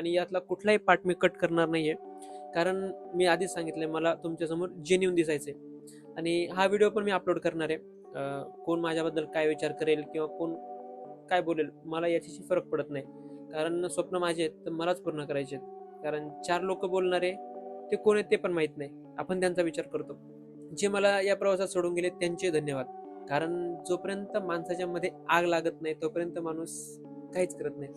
आणि यातला कुठलाही पार्ट मी कट करणार नाहीये. कारण मी आधीच सांगितलंय मला तुमच्यासमोर जेन्युन दिसायचे आणि हा व्हिडिओ पण मी अपलोड करणार आहे. कोण माझ्याबद्दल काय विचार करेल किंवा कोण काय बोलेल मला याच्याशी फरक पडत नाही. कारण स्वप्न माझे आहेत तर मलाच पूर्ण करायचे आहेत. कारण चार लोक बोलणारे ते कोण आहेत ते पण माहीत नाही. आपण त्यांचा विचार करतो. जे मला या प्रवासात सोडून गेले त्यांचे धन्यवाद. कारण जोपर्यंत माणसाच्या मध्ये आग लागत नाही तोपर्यंत माणूस काहीच करत नाही.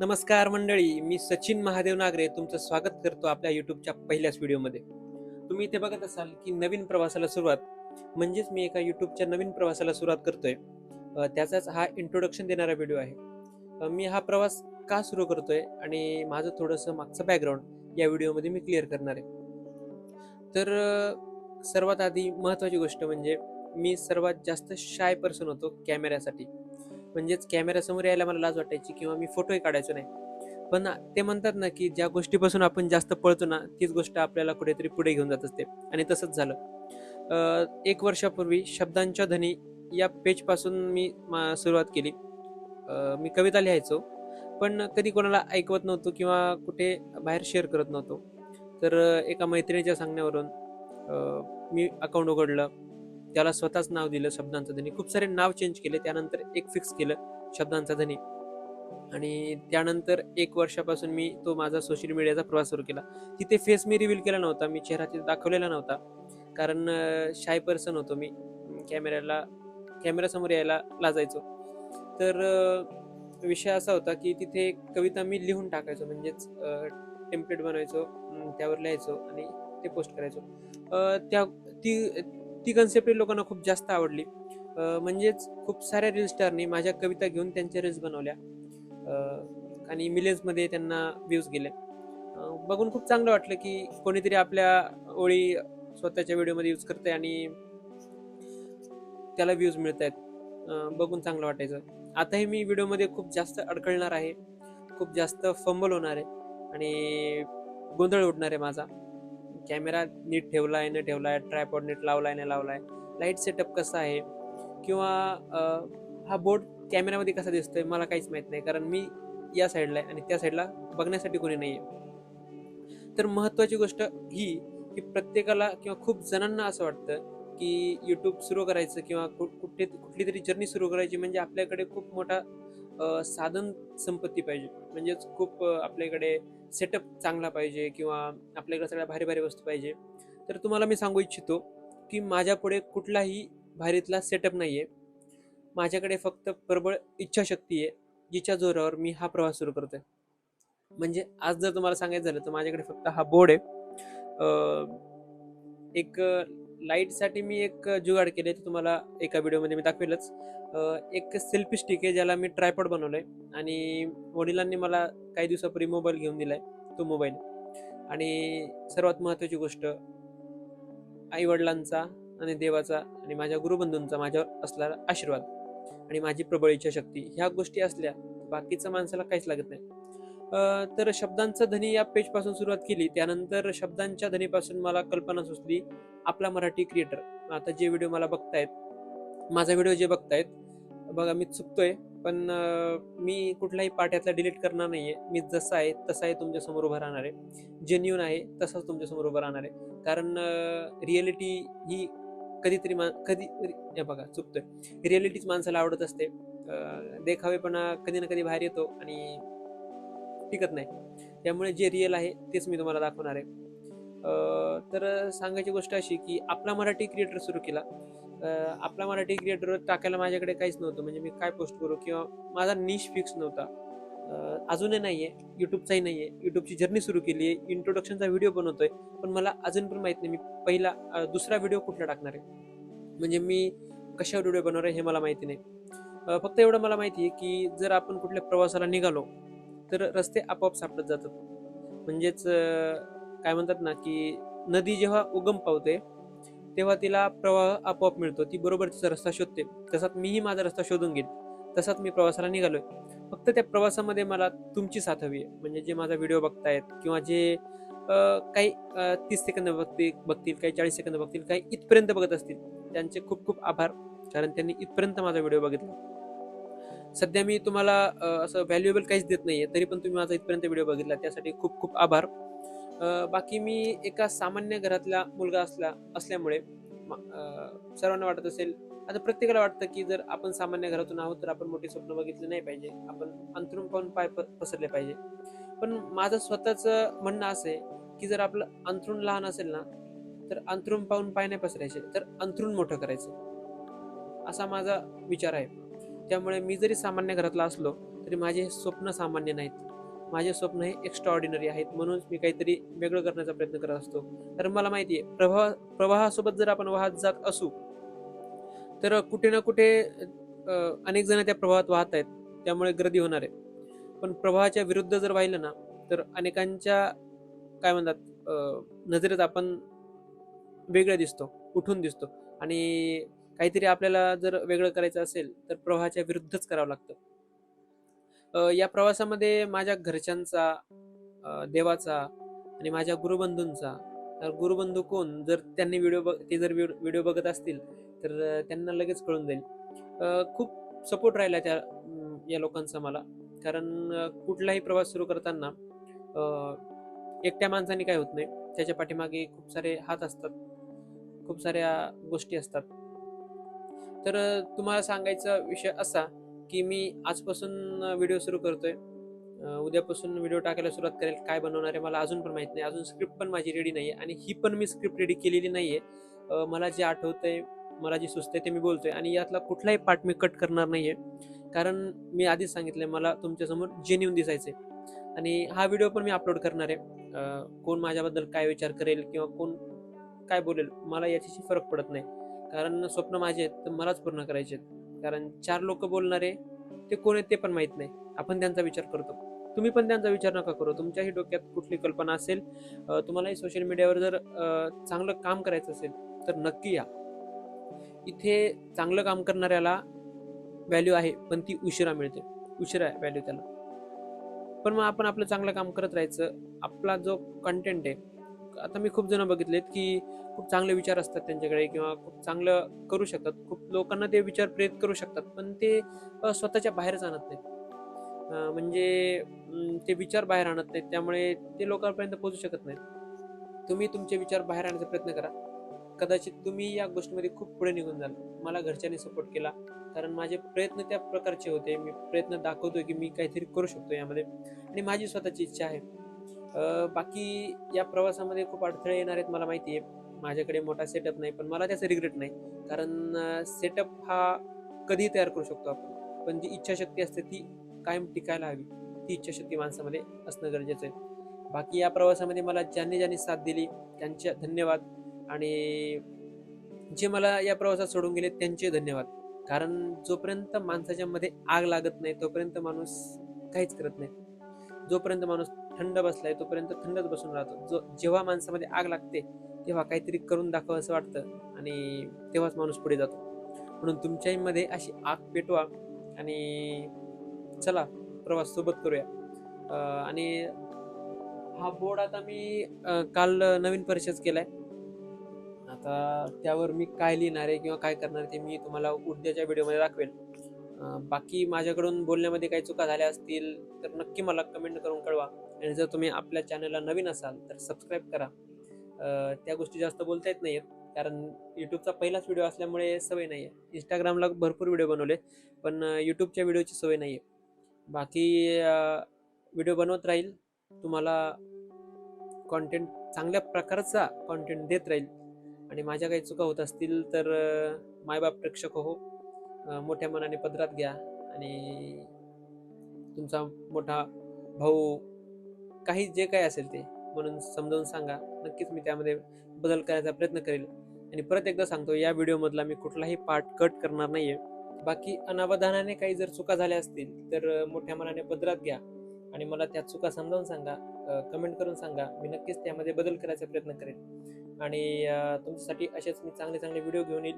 नमस्कार मंडळी मी सचिन महादेव नागरे तुमचं स्वागत करतो आपल्या युट्यूबच्या पहिल्याच व्हिडिओमध्ये. तुम्ही इथे बघत असाल की नवीन प्रवासाला सुरुवात म्हणजेच मी एका युट्यूबच्या नवीन प्रवासाला सुरुवात करतोय. त्याचाच हा इंट्रोडक्शन देणारा व्हिडिओ आहे. मी हा प्रवास का सुरू करतोय आणि माझं थोडंसं मागचं बॅकग्राऊंड या व्हिडिओमध्ये मी क्लिअर करणार आहे. तर सर्वात आधी महत्त्वाची गोष्ट म्हणजे मी सर्वात जास्त शाय पर्सन होतो कॅमेऱ्यासाठी म्हणजेच कॅमेऱ्यासमोर यायला मला लाज वाटायची किंवा मी फोटोही काढायचो नाही. पण ते म्हणतात ना की ज्या गोष्टीपासून आपण जास्त पळतो ना तीच गोष्ट आपल्याला कुठेतरी पुढे घेऊन जात असते. आणि तसंच झालं. एक वर्षापूर्वी शब्दांच्या धनी या पेजपासून मी मा- सुरुवात केली. मी कविता लिहायचो. पण कधी कोणाला ऐकवत नव्हतो किंवा कुठे बाहेर शेअर करत नव्हतो. तर एका मैत्रिणीच्या सांगण्यावरून मी अकाउंट उघडलं. त्याला स्वतःच नाव दिलं शब्दांचं धनी खूप सारे नाव चेंज केले त्यानंतर एक फिक्स केलं शब्दांचा धनी आणि त्यानंतर एक वर्षापासून मी तो माझा सोशल मीडियाचा प्रवास सुरू केला. तिथे फेस मी रिव्हील केला नव्हता मी चेहरा तिथे दाखवलेला नव्हता. कारण शाय पर्सन होतो मी. कॅमेऱ्याला कॅमेऱ्यासमोर यायला लाजायचो. तर विषय असा होता की तिथे कविता मी लिहून टाकायचो. म्हणजेच टेम्पलेट बनवायचो त्यावर लिहायचो आणि ते पोस्ट करायचो. त्या ती ती कन्सेप्ट लोकांना खूप जास्त आवडली. म्हणजेच खूप साऱ्या रील स्टारनी माझ्या कविता घेऊन त्यांच्या रील्स बनवल्या. आणि मिलियन्समध्ये त्यांना व्ह्यूज गेले. बघून खूप चांगलं वाटलं की कोणीतरी आपल्या ओळी स्वतःच्या व्हिडिओमध्ये यूज करते आणि त्याला व्ह्यूज मिळत आहेत बघून चांगलं वाटायचं. आताही मी व्हिडिओमध्ये खूप जास्त अडकळणार आहे. खूप जास्त फंबल होणार आहे. आणि गोंधळ उडणार आहे माझा. कॅमेरा नीट ठेवला आहे न आहे ट्रायपॉड नीट लावला आहे नाही आहे लाइट सेटअप कसा आहे? किंवा हा बोर्ड कॅमेऱ्यामध्ये कसा दिसतोय? मला काहीच माहीत नाही. कारण मी या साईडला आहे आणि त्या साईडला बघण्यासाठी कोणी नाही आहे तर महत्त्वाची गोष्ट ही की प्रत्येकाला किंवा खूप जणांना असं वाटतं की यूट्यूब सुरू करायचं किंवा कुठे कुठली तरी जर्नी सुरू करायची म्हणजे आपल्याकडे खूप मोठा साधन संपत्ती पाहिजे. म्हणजेच खूप आपल्याकडे सेटअप चांगला पाहिजे किंवा आपल्याकडे सगळ्या भारी भारी वस्तू पाहिजे. तर तुम्हाला मी सांगू इच्छितो की माझ्यापुढे कुठलाही भारीतला सेटअप नाही आहे माझ्याकडे फक्त प्रबळ इच्छाशक्ती आहे जिच्या जोरावर मी हा प्रवास सुरू करतोय. म्हणजे आज जर तुम्हाला सांगायचं झालं तर माझ्याकडे फक्त हा बोर्ड आहे. एक लाईटसाठी मी एक जुगाड केले ते तुम्हाला एका व्हिडिओमध्ये मी दाखवेलच. एक सेल्फी स्टिक आहे ज्याला मी ट्रायपॉड बनवलं आहे आणि वडिलांनी मला काही दिवसापूर्वी मोबाईल घेऊन दिलाय तो मोबाईल आणि सर्वात महत्त्वाची गोष्ट आईवडिलांचा आणि देवाचा आणि माझ्या गुरुबंधूंचा माझ्यावर असणारा आशीर्वाद आणि माझी प्रबळ इच्छाशक्ती ह्या गोष्टी असल्या बाकीचं माणसाला काहीच लागत नाही. तर शब्दांचा धनी या पेजपासून सुरुवात केली. त्यानंतर शब्दांच्या धनीपासून मला कल्पना सुचली आपला मराठी क्रिएटर आता जे व्हिडिओ मला बघतायत माझा व्हिडिओ जे बघतायत बघा मी चुकतोय पण मी कुठलाही पार्ट यातला डिलीट करणार नाहीये. मी जसा आहे तसा आहे तुमच्यासमोर उभं उभा राहणार आहे. जेन्युन आहे तसाच तुमच्यासमोर उभं उभा राहणार आहे. कारण रिअलिटी ही कधीतरी मा कधी बघा चुकतोय. रिअलिटीच माणसाला आवडत असते. देखावेपणा कधी ना कधी बाहेर येतो आणि टिकत नाही. त्यामुळे जे रिअल आहे तेच मी तुम्हाला दाखवणार आहे. तर सांगायची गोष्ट अशी की आपला मराठी क्रिएटर सुरू केला. आपला मराठी क्रिएटर टाकायला माझ्याकडे काहीच नव्हतं. म्हणजे मी काय पोस्ट करू किंवा माझा निश फिक्स नव्हता. अजूनही नाही आहे यूट्यूबचाही युट्यूबचाही आहे युट्यूबची जर्नी सुरू केली आहे इंट्रोडक्शनचा व्हिडिओ बनवतोय. पण मला अजून पण माहीत नाही. मी पहिला दुसरा व्हिडिओ कुठला टाकणार आहे? म्हणजे मी कशावर व्हिडिओ बनवणार आहे हे मला माहिती नाही. फक्त एवढं मला माहिती आहे की जर आपण कुठल्या प्रवासाला निघालो तर रस्ते आपोआप सापडत जातात. म्हणजेच काय म्हणतात ना की नदी जेव्हा उगम पावते तेव्हा तिला प्रवाह आपोआप मिळतो. ती बरोबर तिचा रस्ता शोधते. तसाच मीही माझा रस्ता शोधून घेईन. तसाच मी प्रवासाला निघालोय. फक्त त्या प्रवासामध्ये मला तुमची साथ हवी आहे. म्हणजे जे माझा व्हिडिओ बघतायत किंवा जे काही तीस सेकंद बघतील बघतील काही चाळीस सेकंद बघतील काही इथपर्यंत बघत असतील त्यांचे खूप खूप आभार. कारण त्यांनी इथपर्यंत माझा व्हिडिओ बघितला. सध्या मी तुम्हाला असं व्हॅल्युएबल काहीच देत नाहीये तरी पण तुम्ही माझा इथपर्यंत व्हिडिओ बघितला त्यासाठी खूप खूप आभार. बाकी मी एका सामान्य घरातला मुलगा असला असल्यामुळे सर्वांना वाटत असेल आता प्रत्येकाला वाटतं की जर आपण सामान्य घरातून आहोत तर आपण मोठी स्वप्न बघितली नाही पाहिजे आपण अंतरून पाहून पाय प- पसरले पाहिजे. पण माझं स्वतःचं म्हणणं असं आहे की जर आपलं अंथरूण लहान असेल ना तर अंथरूण पाहून पाय नाही पसरायचे तर अंथरूण मोठं करायचं. असा माझा विचार आहे. त्यामुळे मी जरी सामान्य घरातला असलो तरी माझे स्वप्न सामान्य नाहीत. माझे स्वप्न हे एक्स्ट्रा ऑर्डिनरी आहेत म्हणून मी काहीतरी वेगळं करण्याचा प्रयत्न करत असतो. तर मला माहिती आहे प्रवाह प्रवाहासोबत जर आपण वाहत जात असू तर कुठे ना कुठे अनेक जण त्या प्रवाहात वाहत आहेत. त्यामुळे गर्दी होणार आहे. पण प्रवाहाच्या विरुद्ध जर वाहिलं ना तर अनेकांच्या काय म्हणतात नजरेत आपण वेगळे दिसतो उठून दिसतो. आणि काहीतरी आपल्याला जर वेगळं करायचं असेल तर प्रवाहाच्या विरुद्धच करावं लागतं. या प्रवासामध्ये माझ्या घरच्यांचा देवाचा आणि माझ्या गुरुबंधूंचा तर गुरुबंधू कोण? जर त्यांनी व्हिडिओ बघ ते जर व्हिडिओ बघत असतील तर त्यांना लगेच कळून जाईल. खूप सपोर्ट राहिला त्या या लोकांचा मला. कारण कुठलाही प्रवास सुरू करताना एकट्या माणसाने काय होत नाही. त्याच्या पाठीमागे खूप सारे हात असतात. खूप साऱ्या गोष्टी असतात. तर तुम्हाला सांगायचा विषय असा की मी आजपासून व्हिडिओ सुरू करतोय. उद्यापासून व्हिडिओ टाकायला सुरुवात करेल काय बनवणार आहे मला अजून पण माहीत नाही. अजून स्क्रिप्ट पण माझी रेडी नाही आहे आणि ही पण मी स्क्रिप्ट रेडी केलेली नाही आहे मला जे आठवतंय मला जे सुचतंय ते मी बोलतोय आणि यातला कुठलाही पार्ट मी कट करणार नाही आहे कारण मी आधीच सांगितलंय मला तुमच्यासमोर जेन्युन दिसायचंय. आणि हा व्हिडिओ पण मी अपलोड करणार आहे. कोण माझ्याबद्दल काय विचार करेल किंवा कोण काय बोलेल मला याच्याशी फरक पडत नाही. कारण स्वप्न माझे आहेत तर मलाच पूर्ण करायचे आहेत. कारण चार लोक बोलणारे ते कोण आहेत ते पण माहीत नाही. आपण त्यांचा विचार करतो. तुम्ही पण त्यांचा विचार नका करू. तुमच्याही डोक्यात कुठली कल्पना असेल तुम्हालाही सोशल मीडियावर जर चांगलं काम करायचं असेल तर नक्की या. इथे चांगलं काम करणाऱ्याला व्हॅल्यू आहे पण ती उशिरा मिळते. उशिरा आहे व्हॅल्यू त्याला. पण मग आपण आपलं चांगलं काम करत राहायचं. आपला जो कंटेंट आहे आता मी खूप जण बघितलेत की खूप चांगले विचार असतात त्यांच्याकडे किंवा खूप चांगलं करू शकतात. खूप लोकांना ते विचार प्रेरित करू शकतात पण ते स्वतःच्या बाहेरच आणत नाहीत. म्हणजे ते विचार बाहेर आणत नाहीत. त्यामुळे ते लोकांपर्यंत पोहोचू शकत नाहीत. तुम्ही तुमचे विचार बाहेर आणण्याचा प्रयत्न करा. कदाचित तुम्ही या गोष्टीमध्ये खूप पुढे निघून जाल. मला घरच्यांनी सपोर्ट केला. कारण माझे प्रयत्न त्या प्रकारचे होते. मी प्रयत्न दाखवतोय की मी काहीतरी करू शकतो यामध्ये. आणि माझी स्वतःची इच्छा आहे. बाकी या प्रवासामध्ये खूप अडथळे येणार आहेत मला माहिती आहे. माझ्याकडे मोठा सेटअप नाही पण मला त्याचं रिग्रेट नाही. कारण सेटअप हा कधीही तयार करू शकतो आपण? पण जी इच्छाशक्ती असते ती कायम टिकायला हवी. ती इच्छाशक्ती माणसामध्ये असणं गरजेचं आहे. बाकी या प्रवासामध्ये मला ज्यांनी ज्यांनी साथ दिली त्यांचे धन्यवाद. आणि जे मला या प्रवासात सोडून गेले त्यांचे धन्यवाद. कारण जोपर्यंत माणसाच्या मध्ये आग लागत नाही तोपर्यंत माणूस काहीच करत नाही. जोपर्यंत माणूस थंड बसलाय तोपर्यंत थंडच बसून राहतो. जो जेव्हा माणसामध्ये आग लागते तेव्हा काहीतरी करून दाखवा असं वाटतं आणि तेव्हाच माणूस पुढे जातो. म्हणून तुमच्याही मध्ये अशी आग पेटवा आणि चला प्रवास सोबत करूया. आणि हा बोर्ड आता मी काल नवीन परिचय केलाय. आता त्यावर मी काय लिहिणार आहे किंवा काय करणार आहे ते मी तुम्हाला उद्याच्या व्हिडिओमध्ये दाखवेल बाकी माझ्याकडून बोलण्यामध्ये काही चुका झाल्या असतील तर नक्की मला कमेंट करून कळवा. आणि जर तुम्ही आपल्या चॅनलला नवीन असाल तर सबस्क्राईब करा. त्या गोष्टी जास्त बोलता येत नाहीत कारण यूट्यूबचा पहिलाच व्हिडिओ असल्यामुळे सवय नाही आहे इंस्टाग्रामला भरपूर व्हिडिओ बनवले पण यूट्यूबच्या व्हिडिओची सवय नाही आहे बाकी व्हिडिओ बनवत राहील तुम्हाला कॉन्टेंट चांगल्या प्रकारचा कॉन्टेंट देत राहील. आणि माझ्या काही चुका होत असतील तर माय मायबाप प्रेक्षक हो. मोठ्या मनाने पदरात घ्या आणि तुमचा मोठा भाऊ काही जे काय असेल ते म्हणून समजावून सांगा. नक्कीच मी त्यामध्ये बदल करायचा प्रयत्न करेल. आणि परत एकदा सांगतो या व्हिडिओमधला मी कुठलाही पार्ट कट करणार नाही आहे बाकी अनावधानाने काही जर चुका झाल्या असतील तर मोठ्या मनाने पदरात घ्या. आणि मला त्या चुका समजावून सांगा कमेंट करून सांगा. मी नक्कीच त्यामध्ये बदल करायचा प्रयत्न करेन. आणि तुमच्यासाठी असेच मी चांगले चांगले व्हिडिओ घेऊन येईल.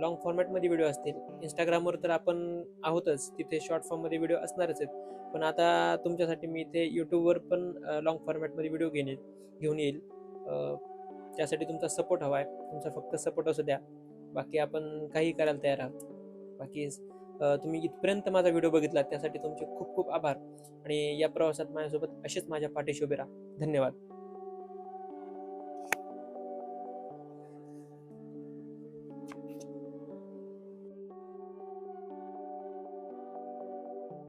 लॉंग फॉर्मॅटमध्ये व्हिडिओ असतील. इंस्टाग्रामवर तर आपण आहोतच. तिथे शॉर्ट फॉर्ममध्ये व्हिडिओ असणारच आहेत. पण आता तुमच्यासाठी मी इथे यूट्यूबवर पण लॉंग फॉर्मॅटमध्ये व्हिडिओ घेणे घेऊन येईल. त्यासाठी तुमचा सपोर्ट हवा आहे. तुमचा फक्त सपोर्ट असू द्या. बाकी आपण काही करायला तयार आहात. बाकी तुम्ही इथपर्यंत माझा व्हिडिओ बघितला त्यासाठी तुमचे खूप खूप आभार. आणि या प्रवासात माझ्यासोबत असेच माझ्या पाठीशी उभे राहा. धन्यवाद.